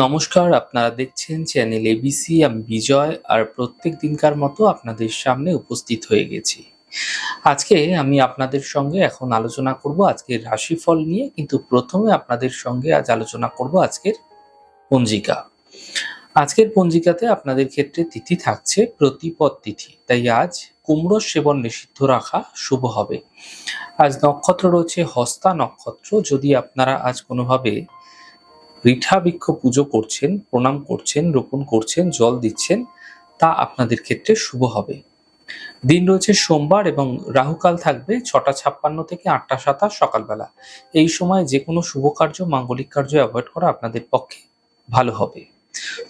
নমস্কার, আপনারা দেখছেন চ্যানেল এবিসি আমি বিজয়, আর প্রত্যেক দিনকার মতো আপনাদের সামনে উপস্থিত হয়ে গেছি। আজকে আমি আপনাদের সঙ্গে এখন আলোচনা করব আজকের রাশিফল নিয়ে, কিন্তু প্রথমে আপনাদের সঙ্গে আজ আলোচনা করব আজকের পঞ্জিকা। আজকের পঞ্জিকাতে আপনাদের ক্ষেত্রে তিথি থাকছে প্রতিপদ তিথি, তাই আজ কুমড়ো সেবন নিষিদ্ধ রাখা শুভ হবে। আজ নক্ষত্র রয়েছে হস্তা নক্ষত্র, যদি আপনারা আজ কোনোভাবে বৃক্ষাবৃক্ষ পুজো করছেন, প্রণাম করছেন, রোপণ করছেন, জল দিচ্ছেন, তা আপনাদের ক্ষেত্রে শুভ হবে। দিন রয়েছে সোমবার এবং রাহুকাল থাকবে ছটা ছাপ্পান্ন থেকে আটটা সাতাশ সকালবেলা। এই সময় যে কোনো শুভ কার্য, মাঙ্গলিক কার্য অ্যাভয়েড করা আপনাদের পক্ষে ভালো হবে।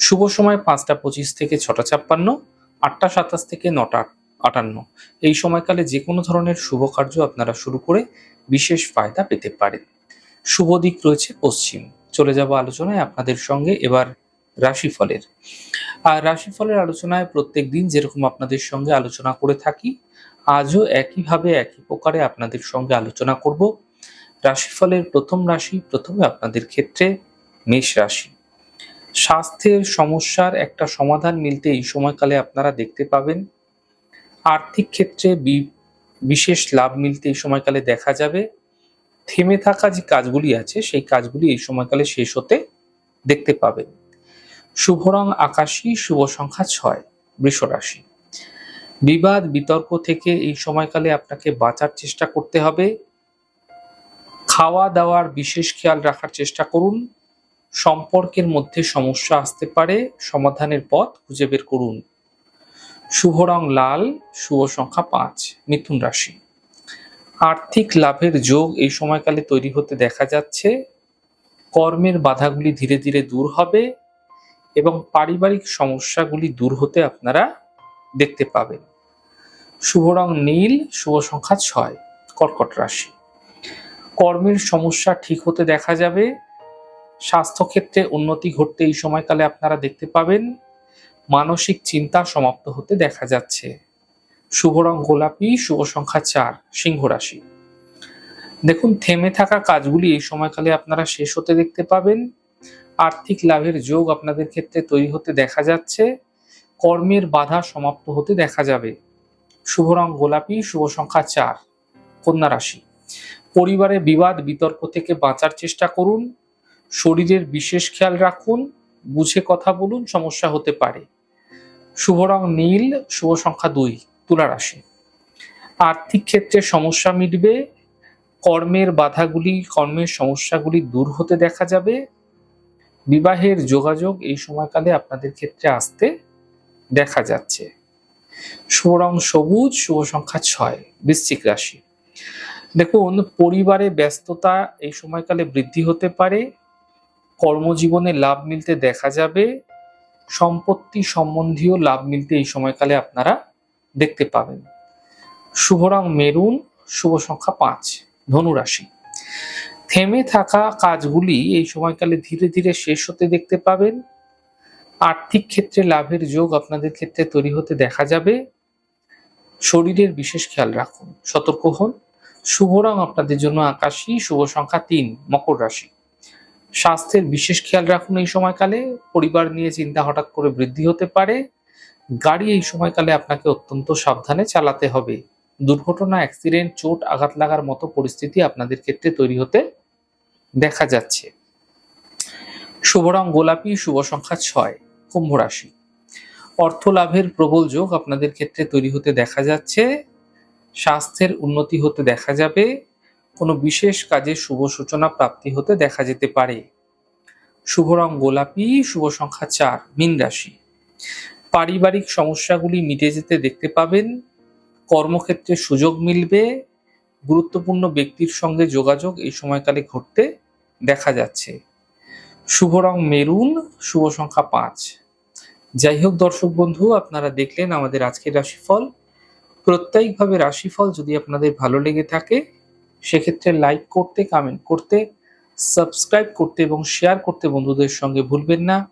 শুভ সময় পাঁচটা পঁচিশ থেকে ছটা ছাপ্পান্ন, আটটা সাতাশ থেকে নটা আটান্ন। এই সময়কালে যে কোনো ধরনের শুভ কার্য আপনারা শুরু করে বিশেষ ফায়দা পেতে পারেন। শুভ দিক রয়েছে পশ্চিম। চলে যাব আলোচনায় আপনাদের সঙ্গে এবার রাশিফলের। আর রাশিফলের আলোচনায় প্রত্যেক দিন যেরকম আপনাদের সঙ্গে আলোচনা করে থাকি, আজও একইভাবে একই প্রকারে আপনাদের সঙ্গে আলোচনা করব। রাশিফলের প্রথম রাশি, প্রথমে আপনাদের ক্ষেত্রে মেষ রাশি। স্বাস্থ্যের সমস্যার একটা সমাধান মিলতে এই সময়কালে আপনারা দেখতে পাবেন। আর্থিক ক্ষেত্রে বিশেষ লাভ মিলতে এই সময়কালে দেখা যাবে। থেমে থাকা যে কাজগুলি আছে, সেই কাজগুলি এই সময়কালে শেষ হতে দেখতে পাবেন শুভ রং আকাশী, শুভ সংখ্যা ছয়, বৃষ রাশি। বিবাদ, বিতর্ক থেকে এই সময়কালে আপনাকে বাঁচার চেষ্টা করতে হবে। খাওয়া দাওয়ার বিশেষ খেয়াল রাখার চেষ্টা করুন। সম্পর্কের মধ্যে সমস্যা আসতে পারে, সমাধানের পথ খুঁজে বের করুন। শুভ রং লাল, শুভ সংখ্যা পাঁচ, মিথুন রাশি। আর্থিক লাভের যোগ এই সময়কালে তৈরি হতে দেখা যাচ্ছে। কর্মের বাধাগুলি ধীরে ধীরে দূর হবে এবং পারিবারিক সমস্যাগুলি দূর হতে আপনারা দেখতে পাবেন। শুভ রং নীল, শুভ সংখ্যা ছয়, কর্কট রাশি। কর্মের সমস্যা ঠিক হতে দেখা যাবে। স্বাস্থ্যক্ষেত্রে উন্নতি ঘটতে এই সময়কালে আপনারা দেখতে পাবেন। মানসিক চিন্তা সমাপ্ত হতে দেখা যাচ্ছে। শুভ রং গোলাপি, শুভ সংখ্যা চার, সিংহ রাশি। দেখুন, থেমে থাকা কাজগুলি এই সময়কালে আপনারা শেষ হতে দেখতে পাবেন। আর্থিক লাভের যোগ আপনাদের ক্ষেত্রে তৈরি হতে দেখা যাচ্ছে। কর্মের বাধা সমাপ্ত হতে দেখা যাবে। শুভ রং গোলাপি, শুভ সংখ্যা চার, কন্যা রাশি। পরিবারে বিবাদ, বিতর্ক থেকে বাঁচার চেষ্টা করুন। শরীরের বিশেষ খেয়াল রাখুন। বুঝে কথা বলুন, সমস্যা হতে পারে। শুভ রং নীল, শুভ সংখ্যা দুই তুলা রাশি। আর্থিক ক্ষেত্রে সমস্যা মিটবে, কর্মের বাধাগুলি, কর্মের সমস্যাগুলি দূর হতে দেখা যাবে, বিবাহের যোগাযোগ এই সময়কালে আপনাদের ক্ষেত্রে আসতে দেখা যাচ্ছে। শুভ রং সবুজ, শুভ সংখ্যা ছয়, বৃশ্চিক রাশি। দেখুন, পরিবারে ব্যস্ততা এই সময়কালে বৃদ্ধি হতে পারে, কর্মজীবনে লাভ মিলতে দেখা যাবে, সম্পত্তি সম্বন্ধীয় লাভ মিলতে এই সময়কালে আপনারা দেখতে পাবেন। শুভ রং মেরুন, শুভ সংখ্যা পাঁচ, ধনুরাশি। থেমে থাকা কাজগুলি এই সময়কালে ধীরে ধীরে শেষ হতে দেখতে পাবেন। আর্থিক ক্ষেত্রে লাভের যোগ আপনাদের ক্ষেত্রে তৈরি হতে দেখা যাবে। শরীরের বিশেষ খেয়াল রাখুন, সতর্ক হন। শুভ রং আপনাদের জন্য আকাশী, শুভ সংখ্যা তিন, মকর রাশি। স্বাস্থ্যের বিশেষ খেয়াল রাখুন এই সময়কালে। পরিবার নিয়ে চিন্তা হঠাৎ করে বৃদ্ধি হতে পারে। গাড়ি এই সময়কালে আপনাকে অত্যন্ত সাবধানে চালাতে হবে। দুর্ঘটনা, অ্যাক্সিডেন্ট, চোট, আঘাত লাগার মতো পরিস্থিতি আপনাদের ক্ষেত্রে তৈরি হতে দেখা যাচ্ছে। শুভ রং গোলাপি, শুভ সংখ্যা ছয়, কুম্ভ রাশি। অর্থ লাভের প্রবল যোগ আপনাদের ক্ষেত্রে তৈরি হতে দেখা যাচ্ছে। স্বাস্থ্যের উন্নতি হতে দেখা যাবে। কোনো বিশেষ কাজে শুভ সূচনা প্রাপ্তি হতে দেখা যেতে পারে। শুভ রং গোলাপি, শুভ সংখ্যা চার, মীন রাশি। পারিবারিক সমস্যাগুলি মিটে যেতে দেখতে পাবেন। কর্মক্ষেত্রে সুযোগ মিলবে। গুরুত্বপূর্ণ ব্যক্তির সঙ্গে যোগাযোগ এই সময়কালে ঘটতে দেখা যাচ্ছে। শুভ রং মেরুন, শুভ সংখ্যা পাঁচ। যাই হোক দর্শক বন্ধু, আপনারা দেখলেন আমাদের আজকের রাশিফল। প্রত্যেকভাবে রাশিফল যদি আপনাদের ভালো লেগে থাকে, সেক্ষেত্রে লাইক করতে কমেন্ট করতে সাবস্ক্রাইব করতে এবং শেয়ার করতে বন্ধুদের সঙ্গে ভুলবেন না।